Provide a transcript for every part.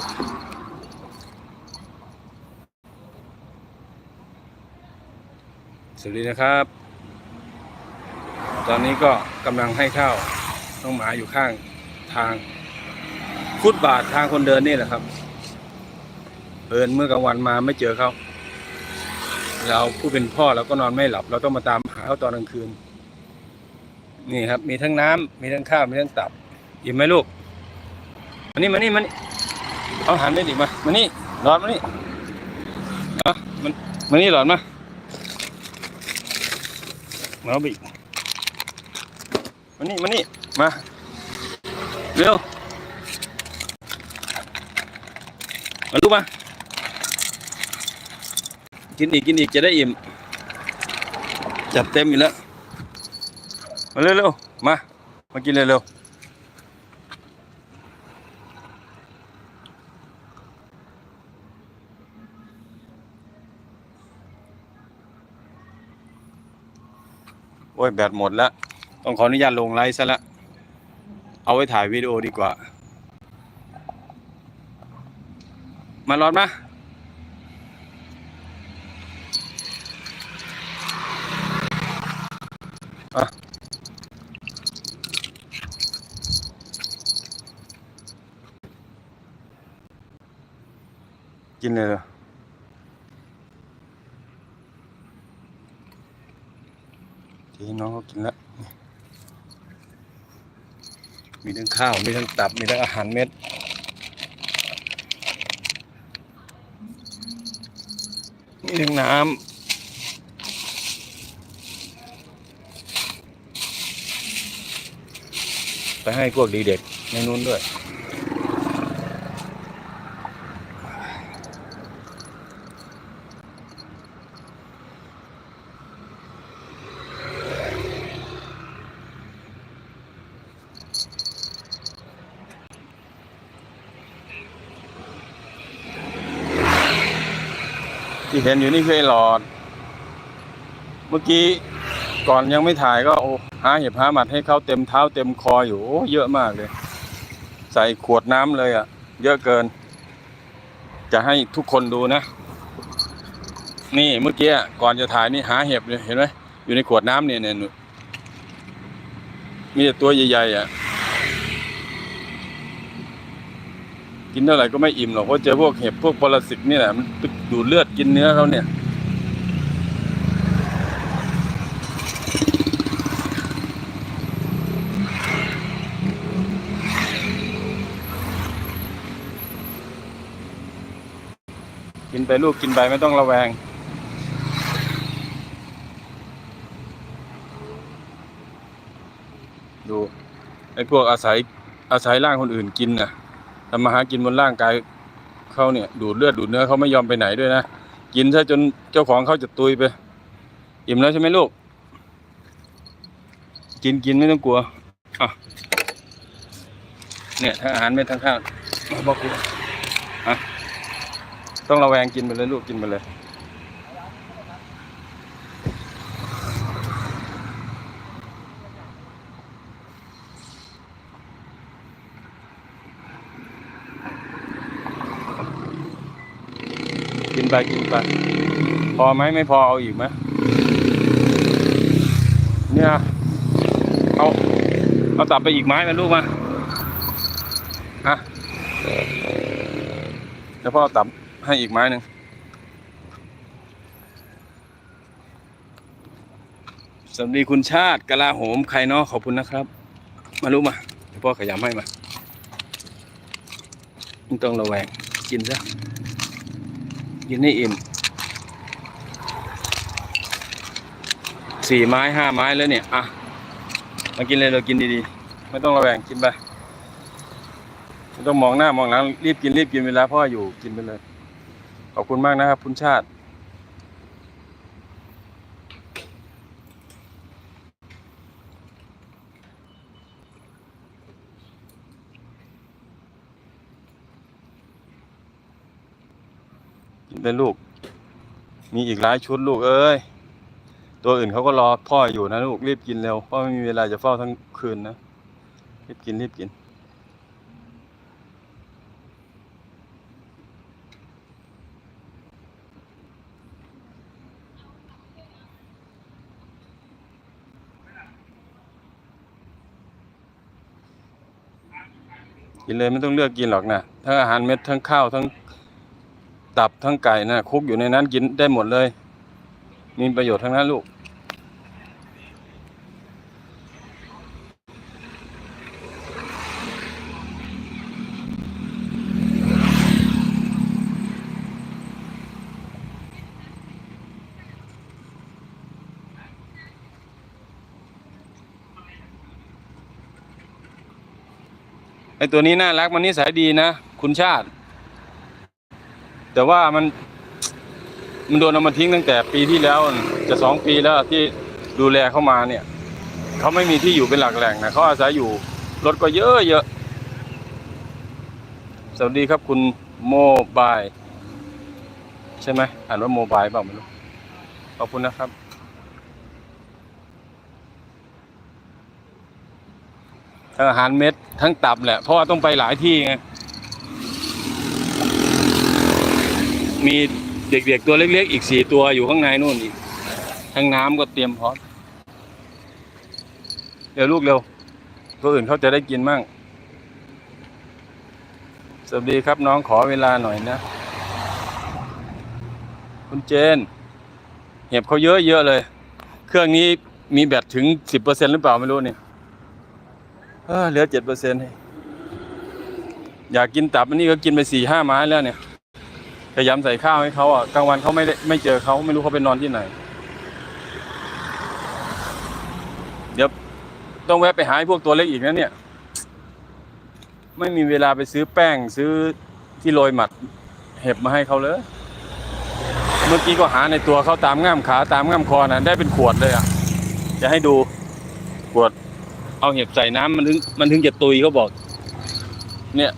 สวัสดีนะครับ ตอนนี้ก็กำลังให้ข้าวน้องหมาอยู่ข้างทางฟุตบาททางคนเดินนี่แหละครับเอินเมื่อกลางวันมาไม่เจอเขาเราผู้เป็นพ่อเราก็นอนไม่หลับ เราต้องมาตามหาเขาตอนกลางคืน นี่ครับ มีทั้งน้ำมีทั้งข้าว มีทั้งตับอิ่มไหมลูกมานี่มานี่มานี่ เอาหันได้ดิมามานี่หลอดมานี่เอามันมานี่หลอดมามาเอาไปอีกมานี่มานี่มาเร็วมาลูกมากินอีกกินอีกจะได้อิ่มจัดเต็มอยู่แล้วมาเร็วๆมามากินเร็วๆ อ้ยแบตหมดแล้ว ต้องขออนุญาตลงไลฟ์ซะละ เอาไว้ถ่ายวิดีโอดีกว่า มาร้อนมาอะกินเลยเหรอ น้องเขากินแล้ว มีทั้งข้าว มีทั้งตับ มีทั้งอาหารเม็ด มีทั้งน้ำไปให้พวกดีเด็กในนู้นด้วย ที่เห็นอยู่นี่คือไอ้หลอด เมื่อกี้ก่อนยังไม่ถ่ายก็โอ้หาเห็บหาหมัดให้เขาเต็มเท้าเต็มคออยู่โอ้เยอะมากเลย ใส่ขวดน้ำเลยอะ่ะ เยอะเกิน จะให้ทุกคนดูนะ นี่เมื่อกี้ก่อนจะถ่ายนี่หาเห็บเลยเห็นไหมอยู่ในขวดน้ำเนี่ยเนี่ยหนูมีแต่ตัวใหญ่ๆอะ กินเท่าไหร่ก็ไม่อิ่มหรอกเพราะเจอพวกเห็บพวกปรสิตนี่แหละมันดูดเลือดกินเนื้อเขาเนี่ยกินไปลูกกินไปไม่ต้องระแวง ดูไอ้พวกอาศัยอาศัยร่างคนอื่นกินน่ะ ทำมาหากินบนร่างกายเขาเนี่ย ดูดเลือดดูดเนื้อเขาไม่ยอมไปไหนด้วยนะกินซะจนเจ้าของเขาจะตุยไป อิ่มแล้วใช่ไหมลูก กินกินไม่ต้องกลัวอะเนี่ยทั้งอาหารไม่ทั้งข้าวบอกกลัวอะต้องระแวงกินไปเลยลูกกินไปเลย กินไปกินไป พอไหมไม่พอเอาอีกไหมเนี่ยเอาเอาตับไปอีกไม้มาลูกมาฮะเดี๋ยวพ่อตับให้อีกไม้หนึ่งสวัสดีคุณชาติกะลาโหมใครเนาะขอบคุณนะครับ มาลูกมาเดี๋ยวพ่อขยำให้มาไม่ต้องระแวงกินซะ กินให้อิ่มสี่ไม้ห้าไม้แล้วเนี่ย อะ มากินเลยเรากินดีๆ ไม่ต้องระแวงกินไปไม่ต้องมองหน้ามองหลังรีบกินรีบกินเวลาพ่ออยู่กินไปเลย ขอบคุณมากนะครับคุณชาติ เลยลูก มีอีกหลายชุดลูกเอ้ย ตัวอื่นเขาก็รอพ่ออยู่นะลูกรีบกินเร็วพ่อไม่มีเวลาจะเฝ้าทั้งคืนนะ รีบกินรีบกิน กินเลยไม่ต้องเลือกกินหรอกนะทั้งอาหารเม็ดทั้งข้าวทั้ง ตับทั้งไก่นะคุกอยู่ในนั้นกินได้หมดเลย มีประโยชน์ทั้งนั้นลูก ไอตัวนี้น่ารักมันนิสัยดีนะ คุณชาติ แต่ว่ามัน มันโดนเอามาทิ้งตั้งแต่ปีที่แล้วจะสองปีแล้วที่ดูแลเข้ามาเนี่ยเขาไม่มีที่อยู่เป็นหลักแหล่งนะเขาอาศัยอยู่รถก็เยอะเยอะสวัสดีครับคุณโมบายใช่ไหมอ่านว่าโมบายเปล่าไม่รู้ขอบคุณนะครับ ทั้งอาหารเม็ดทั้งตับแหละเพราะว่าต้องไปหลายที่ไง มีเด็กๆตัวเล็กๆ อีกสี่ตัวอยู่ข้างในนู่นอีกทั้งน้ำก็เตรียมพร้อมเดี๋ยวลูกเร็ว ตัวอื่นเขาจะได้กินมั่งสวัสดีครับน้องขอเวลาหน่อยนะ คุณเจน เห็บเขาเยอะเยอะๆเลย เครื่องนี้มีแบตถึงสิบเปอร์เซ็นหรือเปล่าไม่รู้เนี่ยเเหลือเจ็ดเปอร์เซ็นต์อยากกินตับอันนี้ก็กินไปสี่ห้าไม้แล้วเนี่ย พยายามใส่ข้าวให้เขาอะกลางวันเขาไม่ได้ไม่เจอเขาไม่รู้เขาไปนอนที่ไหน เดี๋ยวต้องแวะไปหาพวกตัวเล็กอีกนะเนี่ย ไม่มีเวลาไปซื้อแป้งซื้อที่โรยหมัด เห็บมาให้เขาเลย เมื่อกี้ก็หาในตัวเขาตามง่ามขาตามง่ามคอนะได้เป็นขวดเลยอะจะให้ดูขวด เอาเห็บใส่น้ำมันถึงมันถึงจะตุยเขาบอก เนี่ย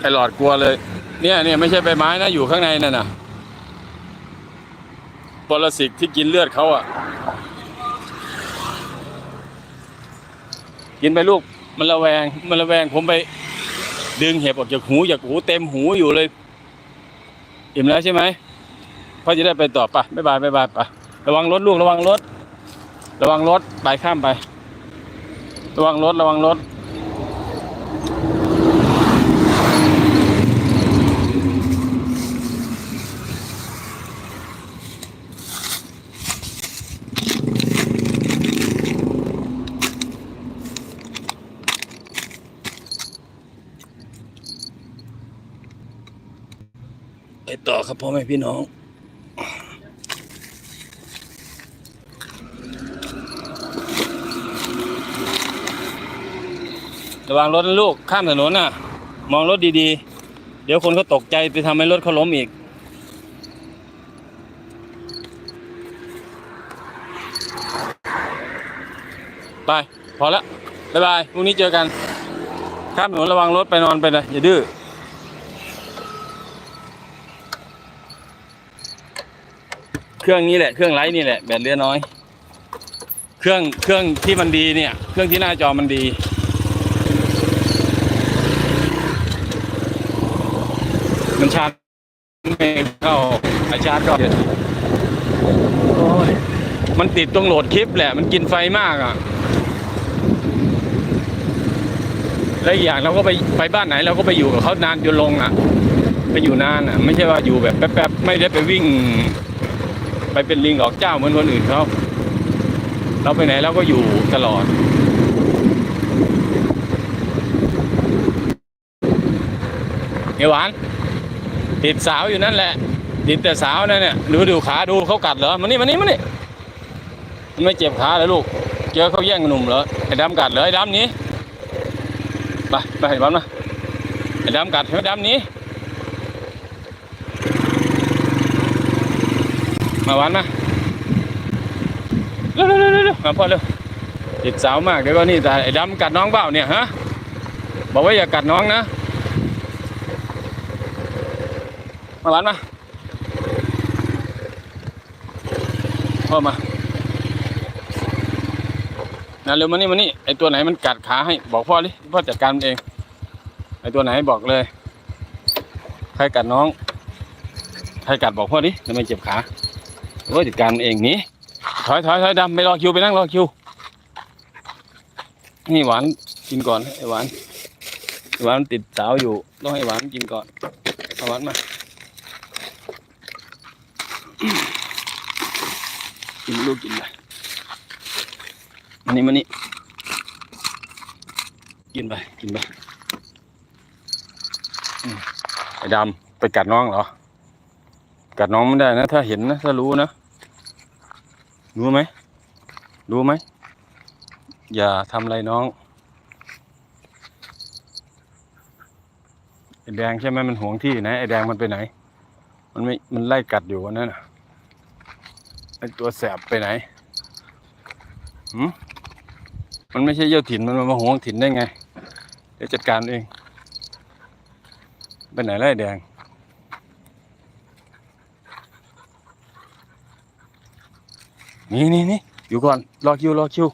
ไอหลอดกลัวเลย เนี่ยเนี่ยไม่ใช่ใบไม้นะอยู่ข้างในนั่นน่ะปรสิตที่กินเลือดเขาอะ กินไปลูกมันระแวง มันระแวงผมไป ดึงเห็บออกจากหูจากหูเต็มหูอยู่เลยอิ่มแล้วใช่ไหมพ่อจะได้ไปต่อปะบ๊ายบายบ๊ายบายปะระวังรถลูกระวังรถ ระวังรถไปข้ามไป ระวังรถระวังรถ ไปต่อครับ พ่อแม่พี่น้อง ระวังรถนะลูกข้ามถนนน่ะ มองรถดีๆ เดี๋ยวคนเขาตกใจไปทำให้รถเขาล้มอีก ไป พอละบ๊ายบายพรุ่งนี้เจอกัน ข้ามถนนระวังรถไปนอนไปเลยอย่าดื้อ เครื่องนี้แหละเครื่องไลท์นี่แหละแบตเหลือน้อย เครื่องเครื่องที่มันดีเนี่ย เครื่องที่หน้าจอมันดีมันชาร์จไม่เข้าไอชาร์จก็มันติดตรงโหลดคลิปแหละ มันกินไฟมากอะ และอีกอย่างเราก็ไปไปบ้านไหนเราก็ไปอยู่กับเขานานจนลงอะ ไปอยู่นานอะ ไม่ใช่ว่าอยู่แบบแป๊บๆ ไม่ได้ไปวิ่ง ไปเป็นลิงออกเจ้าเหมือนคนอื่นเขาเราไปไหนเราก็อยู่ตลอด เอหวาน ติดสาวอยู่นั่นแหละ ติดแต่สาวนั่นเนี่ยดูดูขาดูเขากัดเหรอมานี่มานี่มานี่มันไม่เจ็บขาเหรอลูก เจอเขาแย่งหนุ่มเหรอไอ้ดำกัดเหรอไอ้ดำนี้ไปไปไอ้ดำนะไอ้ดำกัดไอ้ดำนี้ มาวานมาเร็วเร็วเร็วเร็วมาพ่อเร็วติดสาวมากเดี๋ยวก็นี่แต่ไอ้ดำกัดน้องเปล่าเนี่ยฮะบอกว่าอย่ากัดน้องนะ มาวานมาพ่อมานะเร็วมานี่มานี่ไอตัวไหนมันกัดขาให้บอกพ่อดิพ่อจัดการมันเอง ไอตัวไหนบอกเลย ใครกัดน้อง ใครกัดบอกพ่อดิทำไมเจ็บขา โอ้ยจัดการมันเองนี่ถอยถอยถอยดำไม่รอคิวไปนั่งรอคิว นี่หวานกินก่อนไอหวานหวานติดสาวอยู่ต้องให้หวานกินก่อนเอาหวานมากินลูกกินไปมานี่มานี่กินไปกินไปไอ้ดำไปกัดน้องเหรอ กัดน้องไม่ได้นะ ถ้าเห็นนะ ถ้ารู้นะ รู้ไหม รู้ไหม อย่าทำอะไรน้องไอแดงใช่ไหมมันหวงที่นะไอแดงมันไปไหน มันไม่ มันไล่กัดอยู่วันนั้นนะไอตัวแสบไปไหนหืมมันไม่ใช่เจ้าถิ่นมันมาหวงถิ่นได้ไงเดี๋ยวจัดการเอง ไปไหนไล่แดง นี่นี่นี่อยู่ก่อนรอคิวรอคิว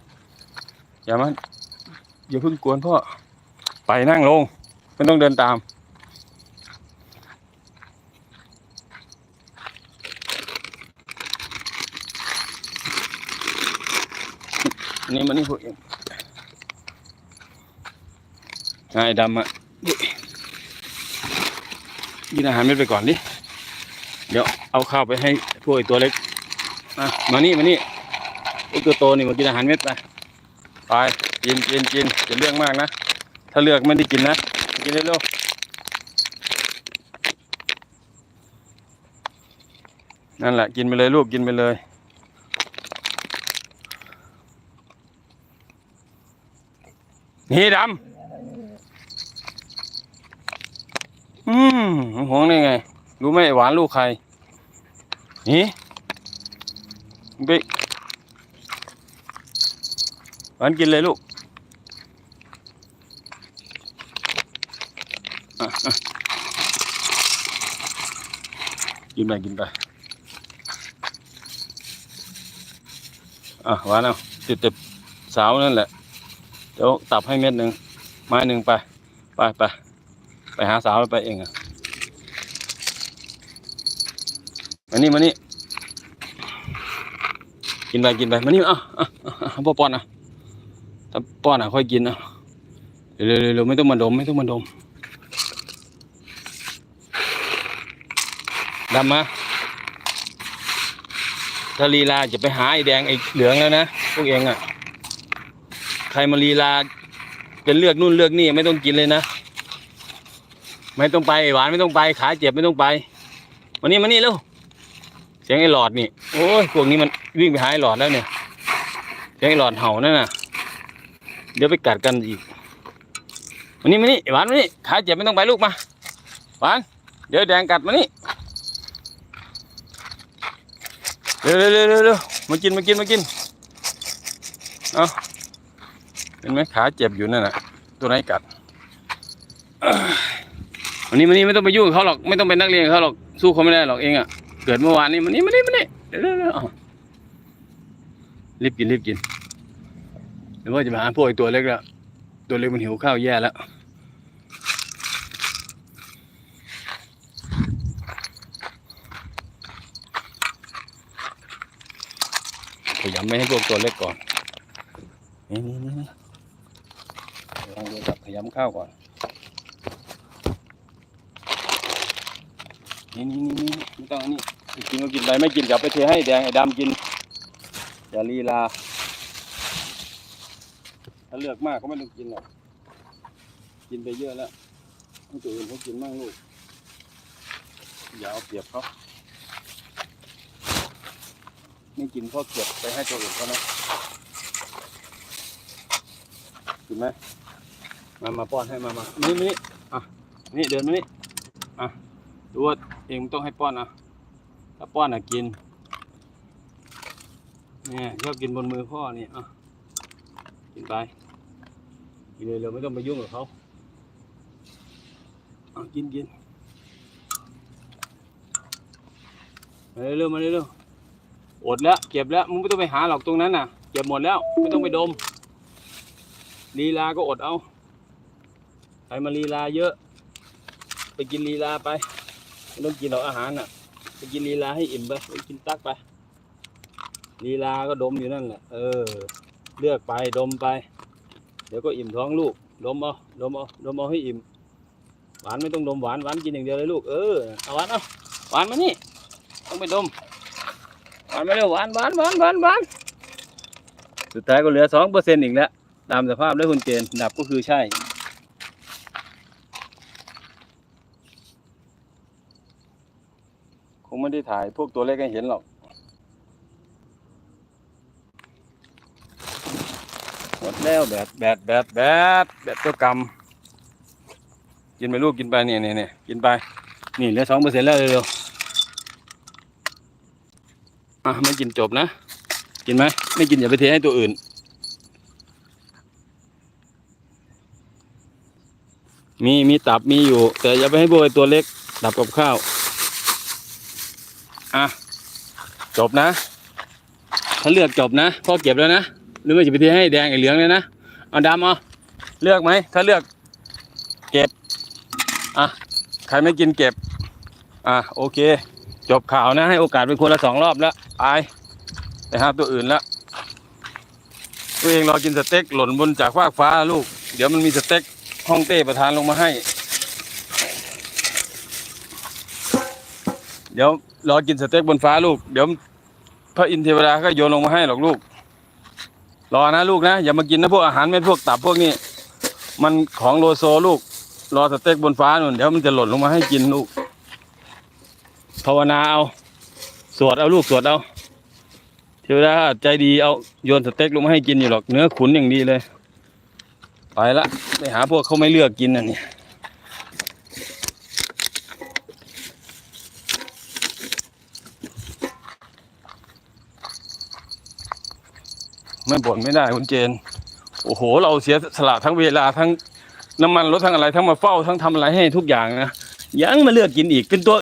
อย่ามาอย่าเพิ่งกวนพ่อไปนั่งลงไม่ต้องเดินตาม นี่มันนี่พวกเองไอ้ดำอะนี่กินอาหารเม็ดไปก่อนดิเดี๋ยวเอาข้าวไปให้พวกไอตัวเล็ก มามานี่มานี่ไอ้ตัวโตนี่มากินอาหารเม็ดไปไปกินกินกินจะเลือกมากนะ ถ้าเลือกไม่ได้กินนะ กินเร็วๆนั่นแหละกินไปเลยลูกกินไปเลยนี่ดำ อืมหวงได้ไง รู้ไหมหวานลูกใคร นี่ ไปหวานกินเลยลูกกินไปกินไปอะหวานเอาติดติดสาวนั่นแหละ เดี๋ยวตับให้เม็ดหนึ่งไม้หนึ่งไป ไปไปไปหาสาวแล้วไปเองอะมานี่มานี่ กินไปกินไปมานี่อะอะอะอะพ่อป้อนอะถ้าป้อนอะค่อยกินอะเร็วเร็วเร็วเร็วไม่ต้องมาดมไม่ต้องมาดมดำมาถ้าลีลาจะไปหาไอ้แดงไอ้เหลืองแล้วนะพวกเองอะ ใครมาลีลาจะเลือกนู่นเลือกนี่ไม่ต้องกินเลยนะ ไม่ต้องไปหวานไม่ต้องไปขาเจ็บไม่ต้องไปมานี่มานี่เร็วเสียงไอ้หลอดนี่ โอ้ยพวกนี้มัน วิ่งไปหาไอ้หลอดแล้วเนี่ยเสียงหลอดเห่านั่นน่ะ เดี๋ยวไปกัดกันอีกมานี่มานี่หวานมานี่ขาเจ็บไม่ต้องไปลูกมาหวานเดี๋ยวแดงกัดมานี่เร็วเร็วเร็วเร็วเร็วมากินมากินมากินเอาเห็นไหมขาเจ็บอยู่นั่นน่ะ ตัวไหนกัดวันนี้วันนี้ไม่ต้องไปยุ่งเขาหรอกไม่ต้องเป็นนักเรียนเขาหรอกสู้เขาไม่ได้หรอกเองอะเกิดเมื่อวานนี้มันนี้มันนี้มันนี้เดี๋ยวเดี๋ยว รีบกินรีบกินเดี๋ยวว่าจะมาหาพวกไอ้ตัวเล็กแล้ว ตัวเล็กมันหิวข้าวแย่แล้วพยายามไม่ให้พวกตัวเล็กก่อน นี่นี่นี่นี่ลองดูกับขยำข้าวก่อนนี่นี่นี่นี่ไม่ต้องอันนี้กินก็กินไปไม่กินกลับไปเทให้แดงไอ้ดำกิน อย่าลีลา ถ้าเลือกมากก็ไม่ต้องกินหรอก กินไปเยอะแล้วให้ตัวอื่นเขากินมั่งลูก อย่าเอาเปรียบเขาไม่กินเพราะเก็บไปให้ตัวอื่นเขานะกินไหมมามาป้อนให้มามานี่นี่อะ นี่เดินมานี่ อะดูว่าเองต้องให้ป้อนนะ ถ้าป้อนอะกิน เนี่ยชอบกินบนมือพ่อเนี่อะกินไปกินเลยเราไม่ต้องไปยุ่งกับเขาอะกินกินมาเร็วๆมาเร็วๆอดแล้วเก็บแล้วมึงไม่ต้องไปหาหรอกตรงนั้นน่ะเก็บหมดแล้วไม่ต้องไปดมลีลาก็อดเอาใครมาลีลาเยอะ ไปกินลีลาไปไม่ต้องกินหรอกอาหารน่ะ ไปกินลีลาให้อิ่มไปไปกินตักไป ลีลาก็ดมอยู่นั่นแหละ เออ เลือกไปดมไป เดี๋ยวก็อิ่มท้องลูก ดมเอาดมเอาดมเอาให้อิ่ม หวานไม่ต้องดมหวานหวานกินอย่างเดียวเลยลูก เออ เอาหวานเอาหวานมานี่ ต้องไปดม หวานมาเร็วหวานหวานหวานหวานหวาน สุดท้ายก็เหลือสองเปอร์เซ็นต์อีกแล้ว ตามสภาพแล้วคุณเจนดับก็คือใช่คงไม่ได้ถ่ายพวกตัวเล็กให้เห็นหรอก หมดแล้วแบดแบดแบดแบดแบดตัวกำกินไปลูกกินไปเนี่ยเนี่ยเนี่ยกินไป นี่เหลือสองเปอร์เซ็นต์แล้วเร็วๆอะไม่กินจบนะ กินไหมไม่กินอย่าไปเทให้ตัวอื่น มีมีตับมีอยู่ แต่อย่าไปให้พวกไอตัวเล็กตับกับข้าว อะ จบนะถ้าเลือกจบนะพ่อเก็บแล้วนะ หรือไม่จะไปเทให้แดงไอ้เหลืองเลยนะเอาดำเอาเลือกไหมถ้าเลือก เก็บอะใครไม่กินเก็บ อะโอเค จบข่าวนะ ให้โอกาสเป็นคนละสองรอบแล้วไปไปหาตัวอื่นแล้วตัวเองรอกินสเต็กหล่นบนจากฟากฟ้าลูก เดี๋ยวมันมีสเต็กห้องเต้ประธานลงมาให้ เดี๋ยวรอกินสเต็กบนฟ้าลูก เดี๋ยวพระอินทร์เทวดาก็โยนลงมาให้หรอกลูก รอนะลูกนะ อย่ามากินนะพวกอาหารเม็ดพวกตับพวกนี้ มันของโลโซลูก รอสเต็กบนฟ้านู่นเดี๋ยวมันจะหล่นลงมาให้กินลูก ภาวนาเอา สวดเอาลูกสวดเอาเทวดาใจดีเอาโยนสเต็กลงมาให้กินอยู่หรอกเนื้อขุนอย่างดีเลย ไปละไปหาพวกเขาไม่เลือกกินน่ะเนี่ย ไม่บ่นไม่ได้คุณเจน โอ้โห เราเสียสละทั้งเวลาทั้งน้ำมันรถทั้งอะไรทั้งมาเฝ้าทั้งทำอะไรให้ทุกอย่างนะยังมาเลือกกินอีกเป็นตัว